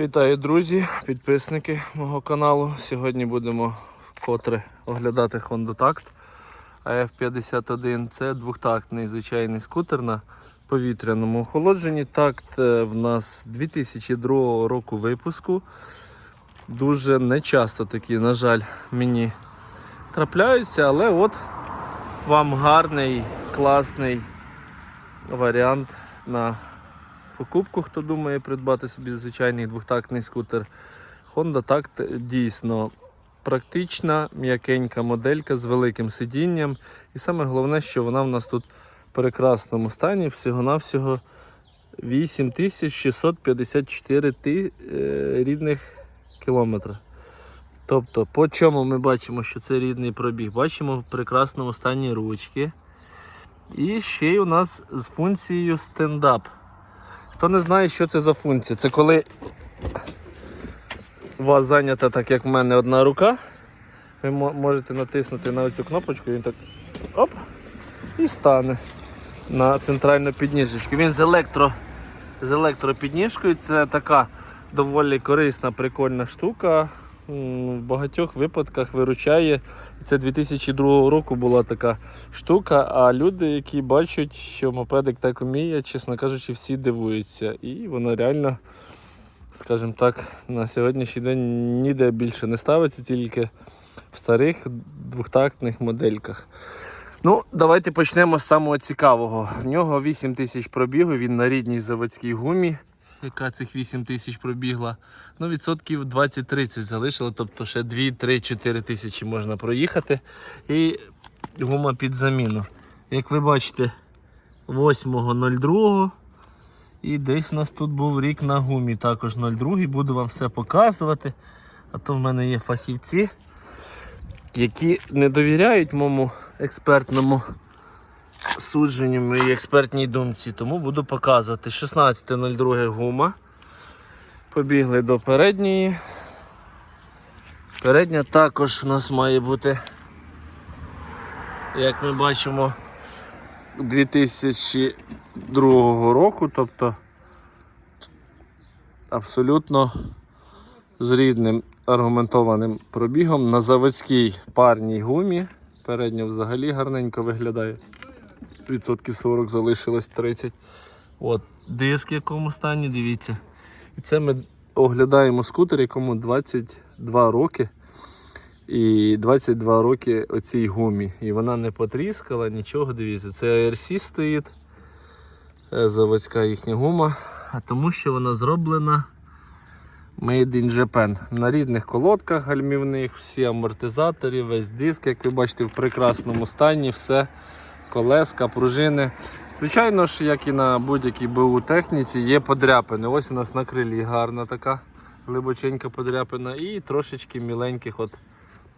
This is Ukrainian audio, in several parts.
Вітаю, друзі, підписники мого каналу. Сьогодні будемо вкотре оглядати Honda Tact AF51. Це двохтактний звичайний скутер на повітряному охолодженні. Такт е, в нас 2002 року випуску. Дуже нечасто такі, на жаль, мені трапляються, але от вам гарний, класний варіант на покупку, хто думає придбати собі звичайний двохтактний скутер. Honda Tact дійсно практична, м'якенька моделька з великим сидінням. І саме головне, що вона в нас тут в прекрасному стані, всього-навсього 8654 ти, е, рідних кілометра. Тобто, по чому ми бачимо, що це рідний пробіг? Бачимо в прекрасному стані ручки. І ще й у нас з функцією стендап. Хто не знає, що це за функція, це коли у вас зайнята, так як в мене одна рука, ви можете натиснути на цю кнопочку, він так оп, і стане на центральну підніжечку. Він з електро, з електропідніжкою. Це така доволі корисна, прикольна штука. В багатьох випадках виручає. Це 2002 року була така штука. А люди, які бачать, що мопедик так вміє, чесно кажучи, всі дивуються. І воно реально, скажімо так, на сьогоднішній день ніде більше не ставиться, тільки в старих двохтактних модельках. Ну, давайте почнемо з самого цікавого. В нього 8 тисяч пробігу, він на рідній заводській гумі. Яка цих 8 тисяч пробігла? Ну, відсотків 20-30 залишило, тобто ще 2-3-4 тисячі можна проїхати. І гума під заміну. Як ви бачите, 8.02. І десь у нас тут був рік на гумі, також 02. Буду вам все показувати. А то в мене є фахівці, які не довіряють моєму експертному судженню моїй експертній думці, тому буду показувати. 16.02 гума. Побігли до передньої. Передня також у нас має бути, як ми бачимо, 2002 року, тобто абсолютно з рідним аргументованим пробігом на заводській парній гумі. Передня взагалі гарненько виглядає. Відсотків 40 залишилось 30. От, диск в якому стані, дивіться. І це ми оглядаємо скутер, якому 22 роки. І 22 роки оцій гумі. І вона не потріскала, нічого, дивіться. Це ARC стоїть. е, Заводська їхня гума. А тому що вона зроблена Made in Japan. На рідних колодках гальмівних, всі амортизатори, весь диск, як ви бачите, в прекрасному стані, все, колеска, пружини. Звичайно ж, як і на будь-якій БУ техніці, є подряпини. Ось у нас на крилі гарна така глибоченька подряпина і трошечки міленьких от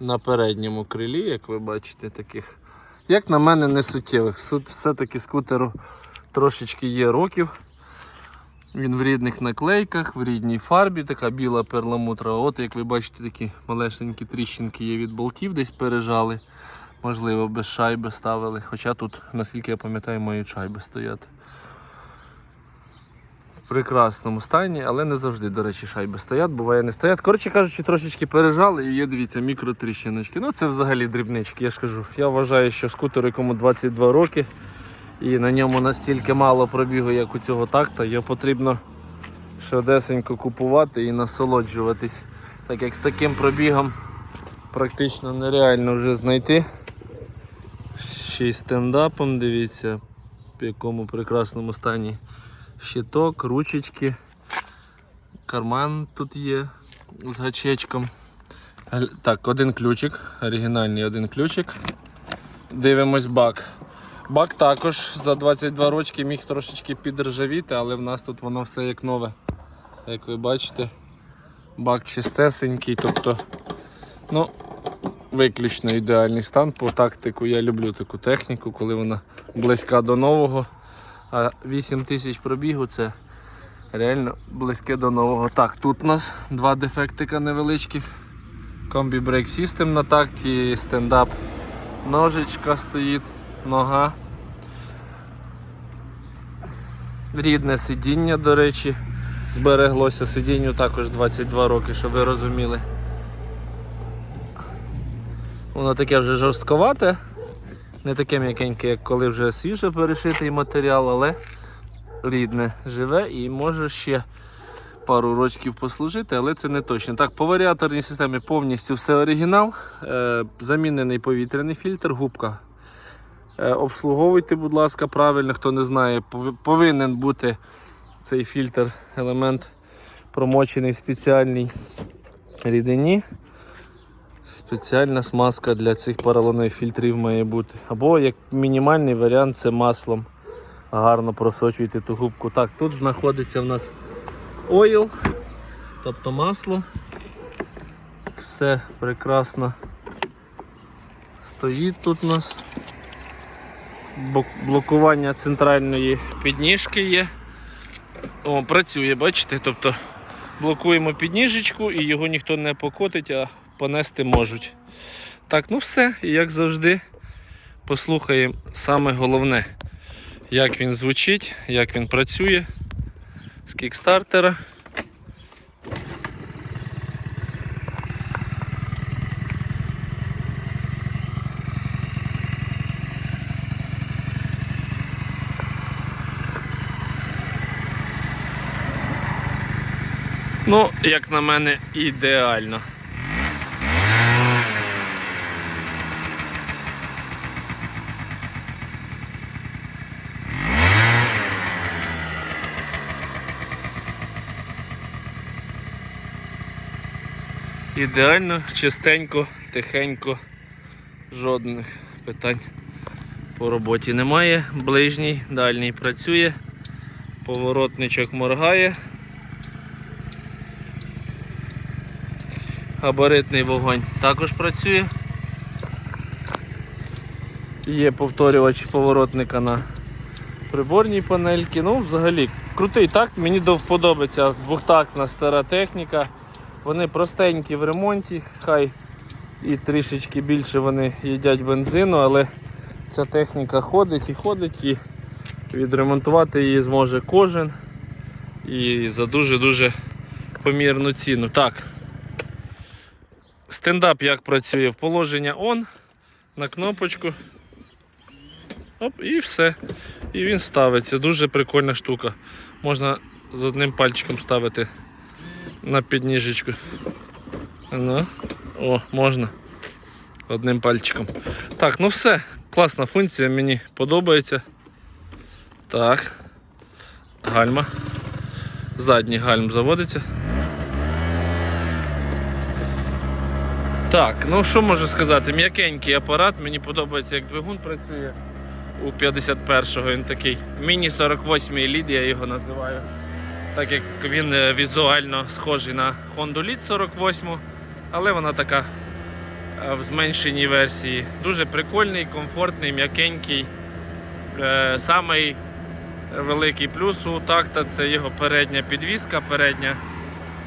на передньому крилі, як ви бачите, таких. Як на мене, не суттєвих. Сут все-таки скутеру трошечки є років. Він в рідних наклейках, в рідній фарбі, така біла перламутра. От як ви бачите, такі малесенькі тріщинки є від болтів, десь пережали. Можливо, без шайби ставили. Хоча тут, наскільки я пам'ятаю, мають шайби стояти. В прекрасному стані, але не завжди, до речі, шайби стоять, буває не стоять. Коротше кажучи, трошечки пережали і є, дивіться, мікротріщиночки. Ну це взагалі дрібнички, я ж кажу. Я вважаю, що скутер, якому 22 роки, і на ньому настільки мало пробігу, як у цього такта, його потрібно швидесенько купувати і насолоджуватись. Так як з таким пробігом практично нереально вже знайти. Ще й стендапом, дивіться, в якому прекрасному стані щиток, ручечки, карман тут є з гачечком. Так, один ключик, оригінальний один ключик. Дивимось бак. Бак також за 22 рочки міг трошечки підржавіти, але в нас тут воно все як нове. Як ви бачите, бак чистесенький, тобто, ну, виключно ідеальний стан по тактику. Я люблю таку техніку, коли вона близька до нового. А 8 тисяч пробігу це реально близьке до нового. Так, тут у нас два дефектика невеличких. Комбі брейк System на такті, стендап. Ножичка стоїть, нога. Рідне сидіння, до речі. збереглося. Сидінню також 22 роки, щоб ви розуміли. Воно таке вже жорстковате, не таке м'якеньке, як коли вже свіже перешитий матеріал, але рідне живе і може ще пару рочків послужити, але це не точно. Так, по варіаторній системі повністю все оригінал. Е, замінений повітряний фільтр, губка. Е, обслуговуйте, будь ласка, правильно, хто не знає, пов- повинен бути цей фільтр, елемент промочений в спеціальній рідині. Спеціальна смазка для цих поролонових фільтрів має бути. Або як мінімальний варіант це маслом. Гарно просочуйте ту губку. Так, тут знаходиться в нас ойл, тобто масло. Все прекрасно стоїть тут у нас. Блокування центральної підніжки є. О, працює, бачите? Тобто блокуємо підніжечку і його ніхто не покотить, а понести можуть. Так, ну все, і як завжди, послухаємо саме головне, як він звучить, як він працює з кікстартера. Ну, як на мене, ідеально. Ідеально, чистенько, тихенько, жодних питань по роботі немає. Ближній, дальній працює, поворотничок моргає. Габаритний вогонь також працює. Є повторювач поворотника на приборній панельці. Ну, взагалі, крутий так, мені до вподоби стара техніка. Вони простенькі в ремонті, хай і трішечки більше вони їдять бензину, але ця техніка ходить і ходить, і відремонтувати її зможе кожен. І за дуже-дуже помірну ціну. Так. Стендап як працює в положення on на кнопочку. Оп, і все. І він ставиться. Дуже прикольна штука. Можна з одним пальчиком ставити на підніжечку. Ну, о, можна. Одним пальчиком. Так, ну все. Класна функція, мені подобається. Так. Гальма. Задній гальм заводиться. Так, ну що можу сказати? М'якенький апарат, мені подобається, як двигун працює у 51-го. Він такий міні-48 лід, я його називаю. Так як він е, візуально схожий на Honda Lead 48, але вона така е, в зменшеній версії. Дуже прикольний, комфортний, м'якенький. Е, Самий великий плюс у такта це його передня підвіска, передня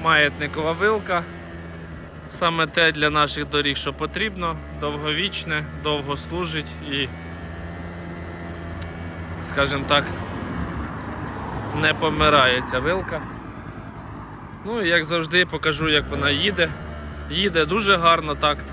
маятникова вилка. Саме те для наших доріг, що потрібно, довговічне, довго служить і, скажімо так, не помирає ця вилка. Ну і як завжди покажу, як вона їде. Їде дуже гарно такт.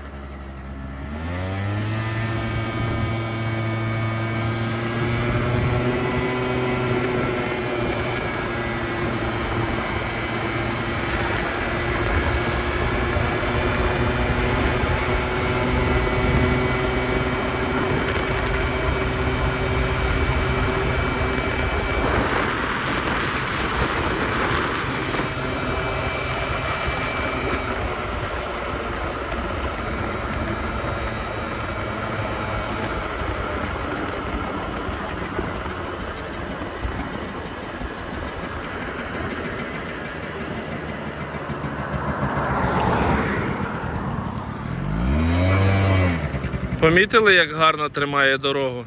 Помітили, як гарно тримає дорогу?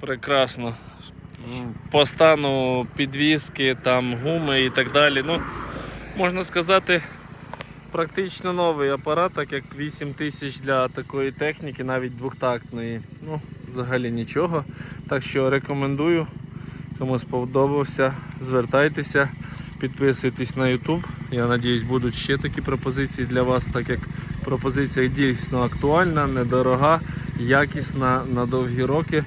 Прекрасно. По стану підвіски, там гуми і так далі. Ну, можна сказати, практично новий апарат, так як 8 тисяч для такої техніки, навіть двохтактної. Ну, взагалі нічого. Так що рекомендую. Кому сподобався, звертайтеся. Підписуйтесь на YouTube. Я надіюсь, будуть ще такі пропозиції для вас, так як пропозиція дійсно актуальна, недорога, якісна на довгі роки.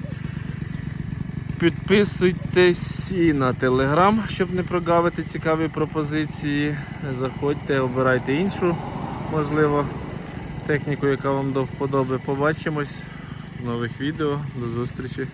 Підписуйтесь і на Telegram, щоб не прогавити цікаві пропозиції. Заходьте, обирайте іншу, можливо, техніку, яка вам до вподоби. Побачимось в нових відео. До зустрічі!